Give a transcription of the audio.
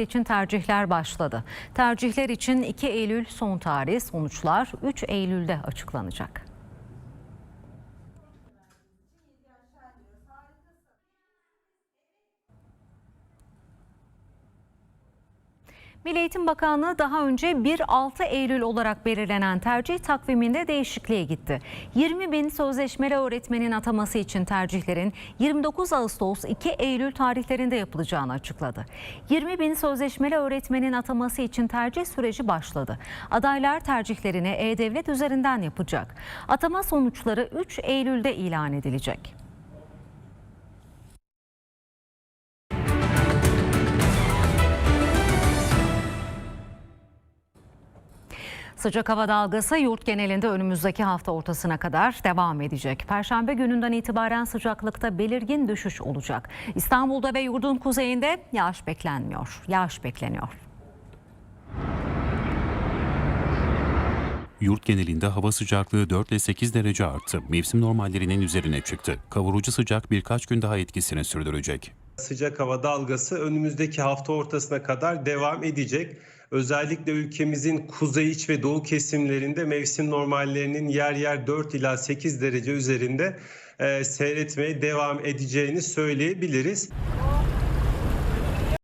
ataması için tercihler başladı. Tercihler için 2 Eylül son tarih, sonuçlar 3 Eylül'de açıklanacak. Milli Eğitim Bakanlığı daha önce 1-6 Eylül olarak belirlenen tercih takviminde değişikliğe gitti. 20 bin sözleşmeli öğretmenin ataması için tercihlerin 29 Ağustos 2 Eylül tarihlerinde yapılacağını açıkladı. 20 bin sözleşmeli öğretmenin ataması için tercih süreci başladı. Adaylar tercihlerini E-Devlet üzerinden yapacak. Atama sonuçları 3 Eylül'de ilan edilecek. Sıcak hava dalgası yurt genelinde önümüzdeki hafta ortasına kadar devam edecek. Perşembe gününden itibaren sıcaklıkta belirgin düşüş olacak. İstanbul'da ve yurdun kuzeyinde yağış beklenmiyor. Yağış bekleniyor. Yurt genelinde hava sıcaklığı 4 ile 8 derece arttı. Mevsim normallerinin üzerine çıktı. Kavurucu sıcak birkaç gün daha etkisini sürdürecek. Sıcak hava dalgası önümüzdeki hafta ortasına kadar devam edecek. Özellikle ülkemizin kuzey iç ve doğu kesimlerinde mevsim normallerinin yer yer 4 ila 8 derece üzerinde e, seyretmeye devam edeceğini söyleyebiliriz.